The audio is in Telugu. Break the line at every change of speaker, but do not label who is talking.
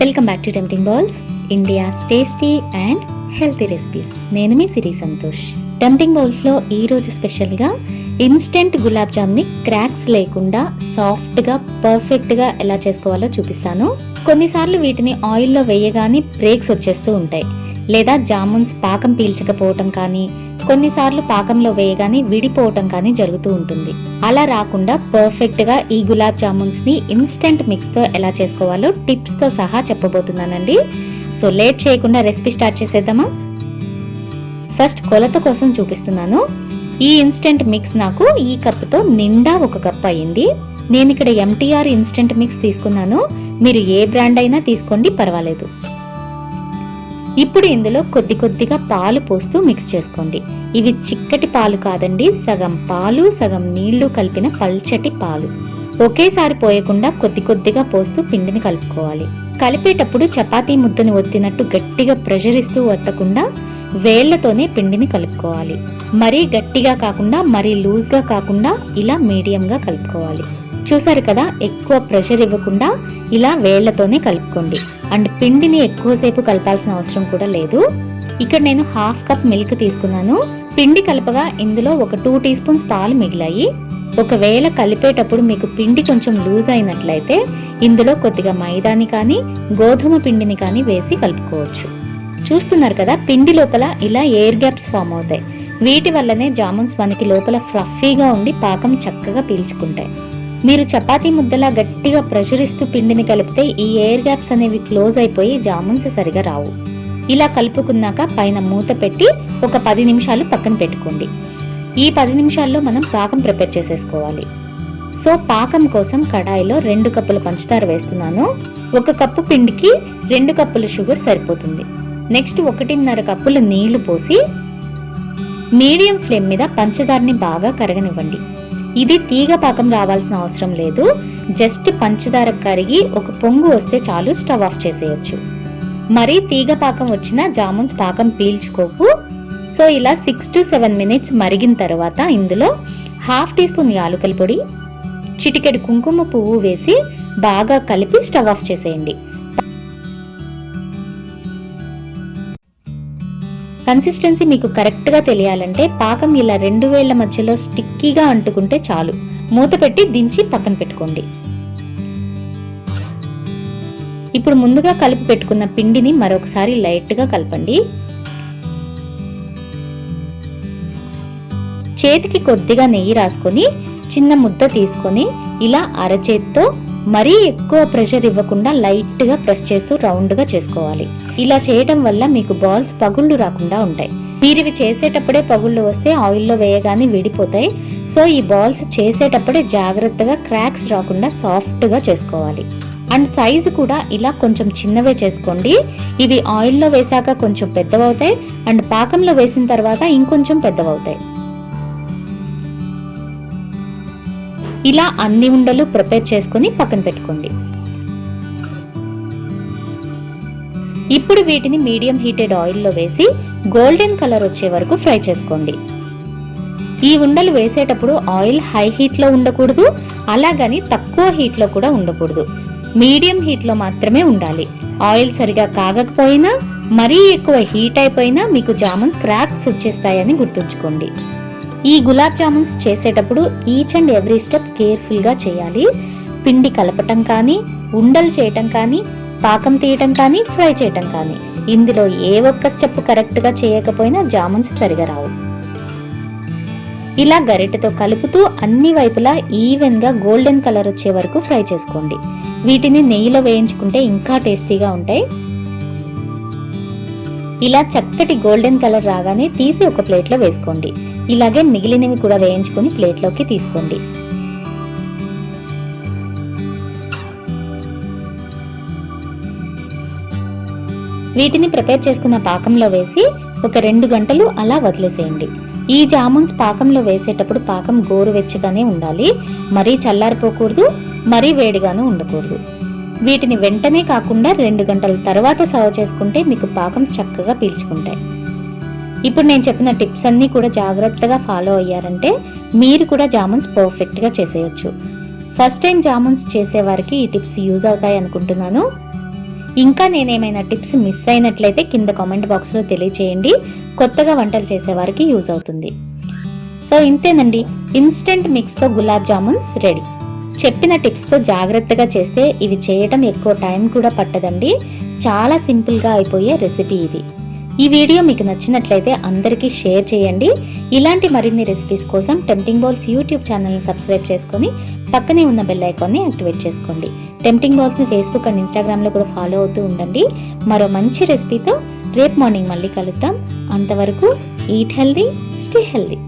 welcome back to tempting bowls India tasty and healthy recipes నేను మీ సిరి సంతోష్ టెంప్టింగ్ బౌల్స్లో ఈరోజు స్పెషల్గా ఇన్స్టెంట్ గులాబ్ జామ్ని క్రాక్స్ లేకుండా సాఫ్ట్గా పర్ఫెక్ట్గా ఎలా చేసుకోవాలో చూపిస్తాను కొన్నిసార్లు వీటిని ఆయిల్లో వేయగానే బ్రేక్స్ వచ్చేస్తూ ఉంటాయి లేదా జామున్స్ పాకం పీల్చకపోవటం కానీ కొన్నిసార్లు పాకంలో వేయగానే విడిపోవటం కానీ జరుగుతూ ఉంటుంది అలా రాకుండా పర్ఫెక్ట్గా ఈ గులాబ్ జామున్స్ని ఇన్స్టెంట్ మిక్స్తో ఎలా చేసుకోవాలో టిప్స్తో సహా చెప్పబోతున్నానండి సో లేట్ చేయకుండా రెసిపీ స్టార్ట్ చేసేద్దామా ఫస్ట్ కొలత కోసం చూపిస్తున్నాను ఈ ఇన్స్టెంట్ మిక్స్ నాకు ఈ కప్తో నిండా ఒక కప్ అయింది నేను ఇక్కడ ఎంటీఆర్ ఇన్స్టెంట్ మిక్స్ తీసుకున్నాను మీరు ఏ బ్రాండ్ అయినా తీసుకోండి పర్వాలేదు ఇప్పుడు ఇందులో కొద్ది కొద్దిగా పాలు పోస్తూ మిక్స్ చేసుకోండి ఇవి చిక్కటి పాలు కాదండి సగం పాలు సగం నీళ్లు కలిపిన పల్చటి పాలు ఒకేసారి పోయకుండా కొద్ది కొద్దిగా పోస్తూ పిండిని కలుపుకోవాలి కలిపేటప్పుడు చపాతీ ముద్దని ఒత్తినట్టు గట్టిగా ప్రెషర్ ఇస్తూ ఒత్తకుండా వేళ్లతోనే పిండిని కలుపుకోవాలి మరీ గట్టిగా కాకుండా మరీ లూజ్గా కాకుండా ఇలా మీడియంగా కలుపుకోవాలి చూసారు కదా ఎక్కువ ప్రెషర్ ఇవ్వకుండా ఇలా వేళ్లతోనే కలుపుకోండి అండ్ పిండిని ఎక్కువసేపు కలపాల్సిన అవసరం కూడా లేదు ఇక్కడ నేను హాఫ్ కప్ మిల్క్ తీసుకున్నాను పిండి కలపగా ఇందులో ఒక టూ టీ స్పూన్స్ పాలు మిగిలాయి ఒకవేళ కలిపేటప్పుడు మీకు పిండి కొంచెం లూజ్ అయినట్లయితే ఇందులో కొద్దిగా మైదాని కానీ గోధుమ పిండిని కానీ వేసి కలుపుకోవచ్చు చూస్తున్నారు కదా పిండి లోపల ఇలా ఎయిర్ గ్యాప్స్ ఫామ్ అవుతాయి వీటి వల్లనే జామున్స్ మనకి లోపల ఫ్లఫీగా ఉండి పాకం చక్కగా పీల్చుకుంటాయి మీరు చపాతీ ముద్దలా గట్టిగా ప్రెషర్ ఇస్తూ పిండిని కలిపితే ఈ ఎయిర్ గ్యాప్స్ అనేవి క్లోజ్ అయిపోయి జామున్స్ సరిగా రావు ఇలా కలుపుకున్నాక పైన మూత పెట్టి ఒక పది నిమిషాలు పక్కన పెట్టుకోండి ఈ పది నిమిషాల్లో మనం పాకం ప్రిపేర్ చేసేసుకోవాలి సో పాకం కోసం కడాయిలో రెండు కప్పులు పంచదార వేస్తున్నాను ఒక కప్పు పిండికి రెండు కప్పులు షుగర్ సరిపోతుంది నెక్స్ట్ ఒకటిన్నర కప్పులు నీళ్లు పోసి మీడియం ఫ్లేమ్ మీద పంచదారని బాగా కరగనివ్వండి ఇది తీగ పాకం రావాల్సిన అవసరం లేదు జస్ట్ పంచదార కరిగి ఒక పొంగు వస్తే చాలు స్టవ్ ఆఫ్ చేసేయచ్చు మరీ తీగ పాకం వచ్చిన జామున్స్ పాకం పీల్చుకోకు సో ఇలా సిక్స్ టు సెవెన్ మినిట్స్ మరిగిన తర్వాత ఇందులో హాఫ్ టీ స్పూన్ యాలకుల పొడి చిటికెడు కుంకుమ పువ్వు వేసి బాగా కలిపి స్టవ్ ఆఫ్ చేసేయండి కన్సిస్టెన్సీ మీకు కరెక్ట్గా తెలియాలంటే పాకం ఇలా రెండు వేళ్ల మధ్యలో స్టిక్కీగా అంటుకుంటే చాలు మూత పెట్టి దించి పక్కన పెట్టుకోండి ఇప్పుడు ముందుగా కలిపి పెట్టుకున్న పిండిని మరొకసారి లైట్గా కలపండి చేతికి కొద్దిగా నెయ్యి రాసుకొని చిన్న ముద్ద తీసుకొని ఇలా అరచేత్తో మరీ ఎక్కువ ప్రెషర్ ఇవ్వకుండా లైట్గా ప్రెస్ చేస్తూ రౌండ్గా చేసుకోవాలి ఇలా చేయటం వల్ల మీకు బాల్స్ పగుళ్ళు రాకుండా ఉంటాయి మీరు ఇవి చేసేటప్పుడే పగుళ్ళు వస్తే ఆయిల్లో వేయగానే విడిపోతాయి సో ఈ బాల్స్ చేసేటప్పుడే జాగ్రత్తగా క్రాక్స్ రాకుండా సాఫ్ట్గా చేసుకోవాలి అండ్ సైజు కూడా ఇలా కొంచెం చిన్నవే చేసుకోండి ఇవి ఆయిల్లో వేసాక కొంచెం పెద్దవవుతాయి అండ్ పాకంలో వేసిన తర్వాత ఇంకొంచెం పెద్దవవుతాయి ఇలా అన్ని ఉండలు ప్రిపేర్ చేసుకుని పక్కన పెట్టుకోండి ఇప్పుడు వీటిని మీడియం హీటెడ్ ఆయిల్లో వేసి గోల్డెన్ కలర్ వచ్చే వరకు ఫ్రై చేసుకోండి ఈ ఉండలు వేసేటప్పుడు ఆయిల్ హై హీట్లో ఉండకూడదు అలాగని తక్కువ హీట్లో కూడా ఉండకూడదు మీడియం హీట్లో మాత్రమే ఉండాలి ఆయిల్ సరిగా కాగకపోయినా మరీ ఎక్కువ హీట్ అయిపోయినా మీకు జామున్స్ క్రాక్స్ వచ్చేస్తాయని గుర్తుంచుకోండి ఈ గులాబ్ జామున్స్ చేసేటప్పుడు ఈచ్ అండ్ ఎవ్రీ స్టెప్ కేర్ఫుల్గా చేయాలి పిండి కలపటం కానీ ఉండలు చేయటం కానీ పాకం తీయటం కానీ ఫ్రై చేయటం కానీ ఇందులో ఏ ఒక్క స్టెప్ కరెక్ట్గా చేయకపోయినా జామున్స్ సరిగా రావు ఇలా గరిటెతో కలుపుతూ అన్ని వైపులా ఈవెన్గా గోల్డెన్ కలర్ వచ్చే వరకు ఫ్రై చేసుకోండి వీటిని నెయ్యిలో వేయించుకుంటే ఇంకా టేస్టీగా ఉంటాయి ఇలా చక్కటి గోల్డెన్ కలర్ రాగానే తీసి ఒక ప్లేట్లో వేసుకోండి ఇలాగే మిగిలినవి కూడా వేయించుకొని ప్లేట్లోకి తీసుకోండి వీటిని ప్రిపేర్ చేసుకున్న పాకంలో వేసి ఒక రెండు గంటలు అలా వదిలేసేయండి ఈ జామున్స్ పాకంలో వేసేటప్పుడు పాకం గోరువెచ్చగానే ఉండాలి మరీ చల్లారిపోకూడదు మరీ వేడిగాను ఉండకూడదు వీటిని వెంటనే కాకుండా రెండు గంటల తర్వాత సర్వ్ చేసుకుంటే మీకు పాకం చక్కగా పీల్చుకుంటాయి ఇప్పుడు నేను చెప్పిన టిప్స్ అన్నీ కూడా జాగ్రత్తగా ఫాలో అయ్యారంటే మీరు కూడా జామున్స్ పర్ఫెక్ట్గా చేసేయచ్చు ఫస్ట్ టైం జామున్స్ చేసేవారికి ఈ టిప్స్ యూజ్ అవుతాయి అనుకుంటున్నాను ఇంకా నేనేమైనా టిప్స్ మిస్ అయినట్లయితే కింద కామెంట్ బాక్స్లో తెలియచేయండి కొత్తగా వంటలు చేసేవారికి యూజ్ అవుతుంది సో ఇంతేనండి ఇన్స్టెంట్ మిక్స్తో గులాబ్ జామున్స్ రెడీ చెప్పిన టిప్స్తో జాగ్రత్తగా చేస్తే ఇవి చేయటం ఎక్కువ టైం కూడా పట్టదండి చాలా సింపుల్గా అయిపోయే రెసిపీ ఇది ఈ వీడియో మీకు నచ్చినట్లయితే అందరికీ షేర్ చేయండి ఇలాంటి మరిన్ని రెసిపీస్ కోసం టెంప్టింగ్ బౌల్స్ యూట్యూబ్ ఛానల్ని సబ్స్క్రైబ్ చేసుకొని పక్కనే ఉన్న బెల్ ఐకాన్ని యాక్టివేట్ చేసుకోండి టెంప్టింగ్ బౌల్స్ని ఫేస్బుక్ అండ్ ఇన్స్టాగ్రామ్లో కూడా ఫాలో అవుతూ ఉండండి మరో మంచి రెసిపీతో రేపు మార్నింగ్ మళ్ళీ కలుద్దాం అంతవరకు ఈట్ హెల్దీ స్టే హెల్దీ